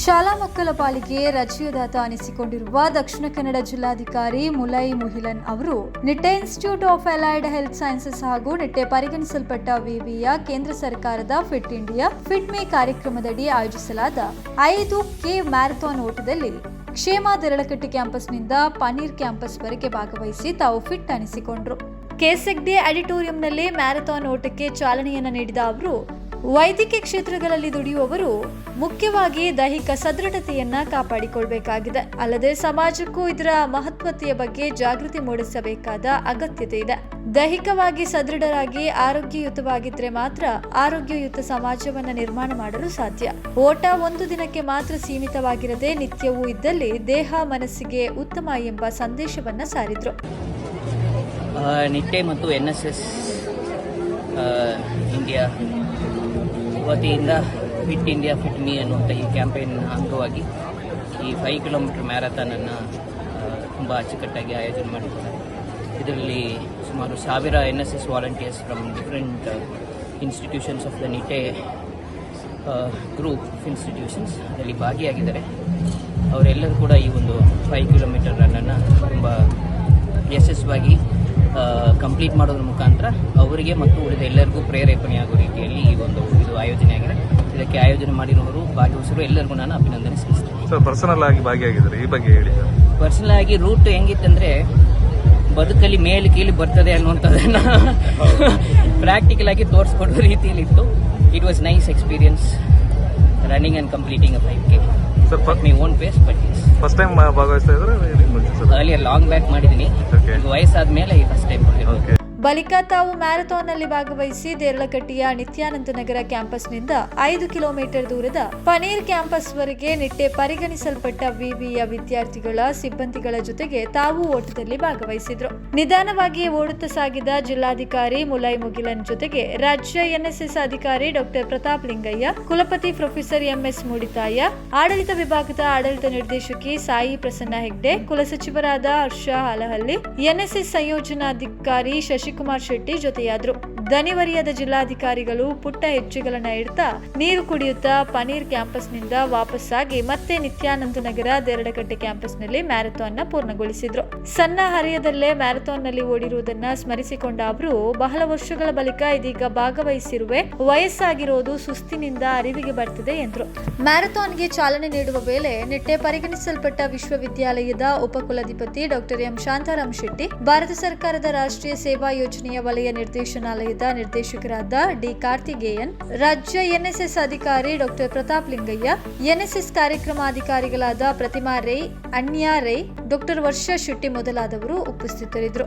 ಶಾಲಾ ಮಕ್ಕಳ ಪಾಲಿಗೆ ರಜೆಯದಾತ ಅನಿಸಿಕೊಂಡಿರುವ ದಕ್ಷಿಣ ಕನ್ನಡ ಜಿಲ್ಲಾಧಿಕಾರಿ ಮುಲೈ ಮುಹಿಲನ್ ಅವರು, Nitte institute of allied health sciences ಹಾಗೂ ನಿಟ್ಟೆ ಪರಿಗಣಿಸಲ್ಪಟ್ಟ ವಿವಿಯ ಕೇಂದ್ರ ಸರ್ಕಾರದ ಫಿಟ್ ಇಂಡಿಯಾ, ಫಿಟ್ ಮೇ ಕಾರ್ಯಕ್ರಮದಡಿ ಆಯೋಜಿಸಲಾದ ಐದು ಕೆ ಮ್ಯಾರಥಾನ್ ಓಟದಲ್ಲಿ ಕ್ಷೇಮ ದೆರಳಕಟ್ಟಿ ಕ್ಯಾಂಪಸ್ನಿಂದ ಪನೀರ್ ಕ್ಯಾಂಪಸ್ವರೆಗೆ ಭಾಗವಹಿಸಿ ತಾವು ಫಿಟ್ ಅನಿಸಿಕೊಂಡ್ರು. ಕೆಸೆಗ್ಡೆ ಆಡಿಟೋರಿಯಂನಲ್ಲಿ ಮ್ಯಾರಥಾನ್ ಓಟಕ್ಕೆ ಚಾಲನೆಯನ್ನು ನೀಡಿದ ಅವರು ವೈದ್ಯಕೀಯ ಕ್ಷೇತ್ರಗಳಲ್ಲಿ ದುಡಿಯುವವರು ಮುಖ್ಯವಾಗಿ ದೈಹಿಕ ಸದೃಢತೆಯನ್ನ ಕಾಪಾಡಿಕೊಳ್ಬೇಕಾಗಿದೆ. ಅಲ್ಲದೆ ಸಮಾಜಕ್ಕೂ ಇದರ ಮಹತ್ವತೆಯ ಬಗ್ಗೆ ಜಾಗೃತಿ ಮೂಡಿಸಬೇಕಾದ ಅಗತ್ಯತೆ ಇದೆ. ದೈಹಿಕವಾಗಿ ಸದೃಢರಾಗಿ ಆರೋಗ್ಯಯುತವಾಗಿದ್ರೆ ಮಾತ್ರ ಆರೋಗ್ಯಯುತ ಸಮಾಜವನ್ನ ನಿರ್ಮಾಣ ಮಾಡಲು ಸಾಧ್ಯ. ಓಟ ಒಂದು ದಿನಕ್ಕೆ ಮಾತ್ರ ಸೀಮಿತವಾಗಿರದೆ ನಿತ್ಯವೂ ಇದ್ದಲ್ಲಿ ದೇಹ, ಮನಸ್ಸಿಗೆ ಉತ್ತಮ ಎಂಬ ಸಂದೇಶವನ್ನ ಸಾರಿದ್ರು. ನಿಟ್ಟೆ ಮತ್ತು ಎನ್ ಎಸ್ ಎಸ್ ಇಂಡಿಯಾ ವತಿಯಿಂದ ಫಿಟ್ ಇಂಡಿಯಾ ಫಿಟ್ ಮೀ ಅನ್ನುವಂಥ ಈ ಕ್ಯಾಂಪೇನ್ ಅಂಗವಾಗಿ ಈ ಫೈವ್ ಕಿಲೋಮೀಟರ್ ಮ್ಯಾರಥಾನನ್ನು ತುಂಬ ಅಚ್ಚುಕಟ್ಟಾಗಿ ಆಯೋಜನೆ ಮಾಡಿದ್ದಾರೆ. ಇದರಲ್ಲಿ ಸುಮಾರು ಸಾವಿರ N S S volunteers from different institutions of the Nitte group of institutions ಅದರಲ್ಲಿ ಭಾಗಿಯಾಗಿದ್ದಾರೆ. ಅವರೆಲ್ಲರೂ ಕೂಡ ಈ ಒಂದು ಫೈವ್ ಕಿಲೋಮೀಟರ್ ರನ್ನನ್ನು ತುಂಬ ಯಶಸ್ವಾಗಿ ಕಂಪ್ಲೀಟ್ ಮಾಡೋದ್ರ ಮುಖಾಂತರ ಅವರಿಗೆ ಮತ್ತು ಉಳಿದ ಎಲ್ಲರಿಗೂ ಪ್ರೇರೇಪಣೆಯಾಗುವ ರೀತಿಯಲ್ಲಿ ಈ ಒಂದು ಇದು ಆಯೋಜನೆ ಆಗಿದೆ. ಇದಕ್ಕೆ ಆಯೋಜನೆ ಮಾಡಿರುವವರು ಭಾಗವಹಿಸರು ಎಲ್ಲರಿಗೂ ನಾನು ಅಭಿನಂದನೆ ಸಲ್ಲಿಸ್ತೇನೆ. ಸರ್ ಪರ್ಸನಲ್ ಆಗಿ ಭಾಗಿಯಾಗಿದ್ದಾರೆ? ಈ ಬಗ್ಗೆ ಹೇಳಿ. ಪರ್ಸನಲ್ ಆಗಿ ರೂಟ್ ಹೆಂಗಿತ್ತಂದ್ರೆ ಬದುಕಲ್ಲಿ ಮೇಲೆ ಕೀಲಿ ಬರ್ತದೆ ಅನ್ನುವಂಥದ್ದನ್ನ ಪ್ರಾಕ್ಟಿಕಲ್ ಆಗಿ ತೋರಿಸ್ಕೊಡೋ ರೀತಿಯಲ್ಲಿ ಇತ್ತು it was nice experience running and completing a five K my own pace but first time ಭಾಗವಹಿಸ್ತಾ ಇದ್ರೆ ಸರ್ ಅರ್ಲಿಯರ್ ಲಾಂಗ್ ಬ್ಯಾಕ್ ಮಾಡಿದ್ದೀನಿ. ವಯಸ್ಸಾದ ಮೇಲೆ ಈ ಫಸ್ಟ್ ಬಳಿಕ ತಾವು ಮ್ಯಾರಥಾನ್ನಲ್ಲಿ ಭಾಗವಹಿಸಿ ದೇರಳಕಟ್ಟಿಯ ನಿತ್ಯಾನಂದ ನಗರ ಕ್ಯಾಂಪಸ್ನಿಂದ ಐದು ಕಿಲೋಮೀಟರ್ ದೂರದ ಪನೀರ್ ಕ್ಯಾಂಪಸ್ವರೆಗೆ ನಿಟ್ಟೆ ಪರಿಗಣಿಸಲ್ಪಟ್ಟ ವಿವಿಯ ವಿದ್ಯಾರ್ಥಿಗಳ ಸಿಬ್ಬಂದಿಗಳ ಜೊತೆಗೆ ತಾವು ಓಟದಲ್ಲಿ ಭಾಗವಹಿಸಿದ್ರು. ನಿಧಾನವಾಗಿ ಓಡುತ್ತಾ ಸಾಗಿದ ಜಿಲ್ಲಾಧಿಕಾರಿ ಮುಲಾಯ್ ಮುಗಿಲನ್ ಜೊತೆಗೆ ರಾಜ್ಯ ಎನ್ಎಸ್ಎಸ್ ಅಧಿಕಾರಿ ಡಾಕ್ಟರ್ ಪ್ರತಾಪ್ ಲಿಂಗಯ್ಯ, ಕುಲಪತಿ ಪ್ರೊಫೆಸರ್ ಎಂಎಸ್ ಮೂಡಿತಾಯ, ಆಡಳಿತ ವಿಭಾಗದ ಆಡಳಿತ ನಿರ್ದೇಶಕಿ ಸಾಯಿ ಪ್ರಸನ್ನ ಹೆಗ್ಡೆ ಕುಲಸಚಿವರಾದ ಹರ್ಷ ಹಾಲಹಳ್ಳಿ, ಎನ್ಎಸ್ಎಸ್ ಸಂಯೋಜನಾಧಿಕಾರಿ ಶಶಿಕುಮಾರ್ ಶೆಟ್ಟಿ ಜೊತೆಯಾದ್ರು. ದನಿವರಿಯದ ಜಿಲ್ಲಾಧಿಕಾರಿಗಳು ಪುಟ್ಟ ಹೆಚ್ಚುಗಳನ್ನ ಇಡ್ತಾ ನೀರು ಕುಡಿಯುತ್ತಾ ಪನೀರ್ ಕ್ಯಾಂಪಸ್ನಿಂದ ವಾಪಸ್ಸಾಗಿ ಮತ್ತೆ ನಿತ್ಯಾನಂದ ನಗರ ನಲ್ಲಿ ಕ್ಯಾಂಪಸ್ನಲ್ಲಿ ನ ಪೂರ್ಣಗೊಳಿಸಿದ್ರು. ಸಣ್ಣ ಹರಿಯದಲ್ಲೇ ಮ್ಯಾರಥಾನ್ನಲ್ಲಿ ಓಡಿರುವುದನ್ನ ಸ್ಮರಿಸಿಕೊಂಡ ಅವರು, ಬಹಳ ವರ್ಷಗಳ ಬಳಿಕ ಇದೀಗ ಭಾಗವಹಿಸಿರುವೆ, ವಯಸ್ಸಾಗಿರೋದು ಸುಸ್ತಿನಿಂದ ಅರಿವಿಗೆ ಬರ್ತದೆ ಎಂದ್ರು. ಮ್ಯಾರಥಾನ್ಗೆ ಚಾಲನೆ ನೀಡುವ ವೇಳೆ ನಿಟ್ಟೆ ಪರಿಗಣಿಸಲ್ಪಟ್ಟ ವಿಶ್ವವಿದ್ಯಾಲಯದ ಉಪಕುಲಾಧಿಪತಿ ಡಾಕ್ಟರ್ ಎಂ ಶಾಂತಾರಾಮ್ ಶೆಟ್ಟಿ, ಭಾರತ ಸರ್ಕಾರದ ರಾಷ್ಟ್ರೀಯ ಸೇವಾ ಯೋಜನೆಯ ವಲಯ ನಿರ್ದೇಶನಾಲಯದ ನಿರ್ದೇಶಕರಾದ ಡಿ. ಕಾರ್ತಿಗೇಯನ್ ರಾಜ್ಯ ಎನ್ಎಸ್ಎಸ್ ಅಧಿಕಾರಿ ಡಾಕ್ಟರ್ ಪ್ರತಾಪ್ ಲಿಂಗಯ್ಯ, ಎನ್ಎಸ್ಎಸ್ ಕಾರ್ಯಕ್ರಮಾಧಿಕಾರಿಗಳಾದ ಪ್ರತಿಮಾ ರೈ, ಅನ್ಯಾ ರೈ ಡಾಕ್ಟರ್ ವರ್ಷ ಶೆಟ್ಟಿ ಮೊದಲಾದವರು ಉಪಸ್ಥಿತರಿದ್ದರು.